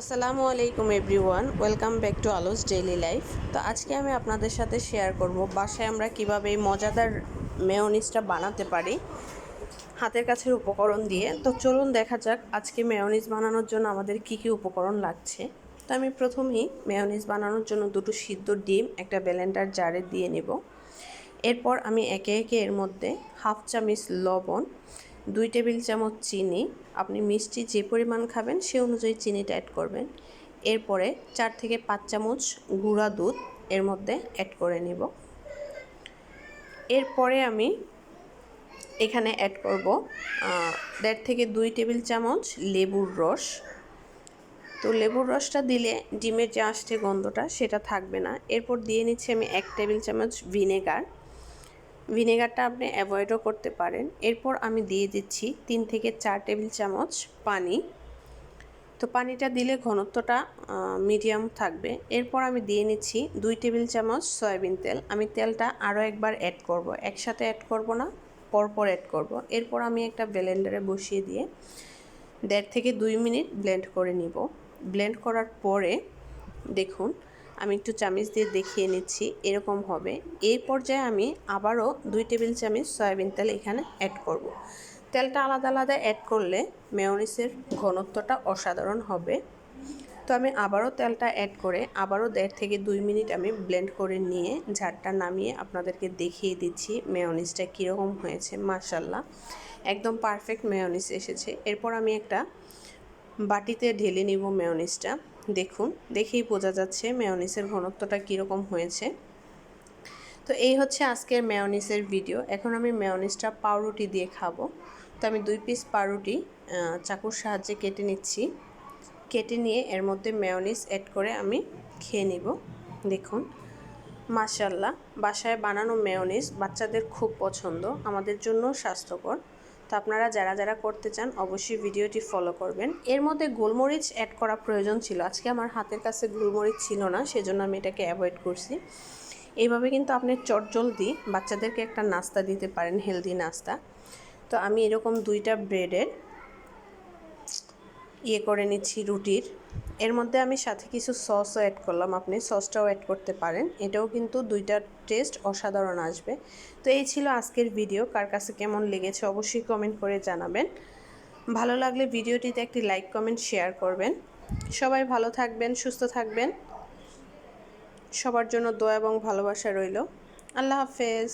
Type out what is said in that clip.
আসসালামু আলাইকুম everyone, welcome back to Alo's daily life. তো আজকে আমি আপনাদের সাথে শেয়ার করব বাসায় আমরা কীভাবে এই মজাদার মেয়নিজটা বানাতে পারি হাতের কাছের উপকরণ দিয়ে। তো চলুন দেখা যাক আজকে মেয়নিজ বানানোর জন্য আমাদের কি কি উপকরণ লাগছে। তো আমি প্রথমেই মেয়নিজ বানানোর জন্য দুটো সিদ্ধ ডিম, একটা ব্লেন্ডার জারে দিয়ে নেব। এরপর আমি একে একে এর মধ্যে হাফ চামচ লবণ দুই টেবিল চামচ চিনি। আপনি মিষ্টি যে পরিমাণ খাবেন, সে অনুযায়ী চিনিটা অ্যাড করবেন। এরপরে চার থেকে পাঁচ চামচ গুঁড়া দুধ এর মধ্যে অ্যাড করে নেব। এরপরে আমি এখানে অ্যাড করব দেড় থেকে দুই টেবিল চামচ লেবুর রস। তো লেবুর রসটা দিলে ডিমের যে আসছে গন্ধটা, সেটা থাকবে না। এরপর দিয়ে নিচ্ছি আমি এক টেবিল চামচ ভিনেগার। ভিনেগারটা আপনি অ্যাভয়েডও করতে পারেন। এরপর আমি দিয়ে দিচ্ছি তিন থেকে চার টেবিল চামচ পানি। তো পানিটা দিলে ঘনত্বটা মিডিয়াম থাকবে। এরপর আমি দিয়ে নিচ্ছি দুই টেবিল চামচ সয়াবিন তেল। আমি তেলটা আরও একবার অ্যাড করব। একসাথে অ্যাড করব না, পরপর অ্যাড করব। এরপর আমি একটা ব্লেন্ডারে বসিয়ে দিয়ে দেড় থেকে দুই মিনিট ব্লেন্ড করে নিব। ব্লেন্ড করার পরে দেখুন আমি একটু চামিচ দিয়ে দেখিয়ে নিচ্ছি, এরকম হবে। এই পর্যায়ে আমি আবারও দুই টেবিল চামচ সয়াবিন তেল এখানে অ্যাড করব। তেলটা আলাদা আলাদা অ্যাড করলে মেয়নিসের ঘনত্বটা অসাধারণ হবে। তো আমি আবারও তেলটা অ্যাড করে আবারও দেড় থেকে দুই মিনিট আমি ব্লেন্ড করে নিয়ে ঝাড়টা নামিয়ে আপনাদেরকে দেখিয়ে দিচ্ছি মেয়নিসটা কীরকম হয়েছে মার্শাল্লাহ একদম পারফেক্ট মেয়নিস এসেছে। এরপর আমি একটা বাটিতে ঢেলে নিব মেয়নিসটা দেখুন, দেখেই বোঝা যাচ্ছে মেয়নিসের ঘনত্বটা কীরকম হয়েছে। তো এই হচ্ছে আজকের মেয়নিসের ভিডিও এখন আমি মেয়নিসটা পাউরুটি দিয়ে খাব। তো আমি দুই পিস পাউরুটি চাকুর সাহায্যে কেটে নিচ্ছি। কেটে নিয়ে এর মধ্যে মেয়নিস অ্যাড করে আমি খেয়ে নিব। দেখুন মাশাল্লাহ বাসায় বানানো মেয়নিস বাচ্চাদের খুব পছন্দ। আমাদের জন্য স্বাস্থ্যকর। তো আপনারা যারা যারা করতে চান, অবশ্যই ভিডিওটি ফলো করবেন। এর মধ্যে গোলমরিচ অ্যাড করা প্রয়োজন ছিল। আজকে আমার হাতের কাছে গোলমরিচ ছিল না, সেজন্য আমি এটাকে অ্যাভয়েড করছি। এইভাবে কিন্তু আপনি চটজলদি বাচ্চাদেরকে একটা নাস্তা দিতে পারেন হেলদি নাস্তা। তো আমি এরকম দুইটা ব্রেডের ইয়ে করে নিচ্ছি রুটির। এর মধ্যে আমি সাথে কিছু সসও অ্যাড করলাম, আপনি সসটাও অ্যাড করতে পারেন। এটাও কিন্তু দুইটার টেস্ট অসাধারণ আসবে। তো এই ছিল আজকের ভিডিও কার কাছে কেমন লেগেছে অবশ্যই কমেন্ট করে জানাবেন। ভালো লাগলে ভিডিওটিতে একটি লাইক কমেন্ট শেয়ার করবেন। সবাই ভালো থাকবেন, সুস্থ থাকবেন। সবার জন্য দোয়া এবং ভালোবাসা রইল। আল্লাহ হাফেজ।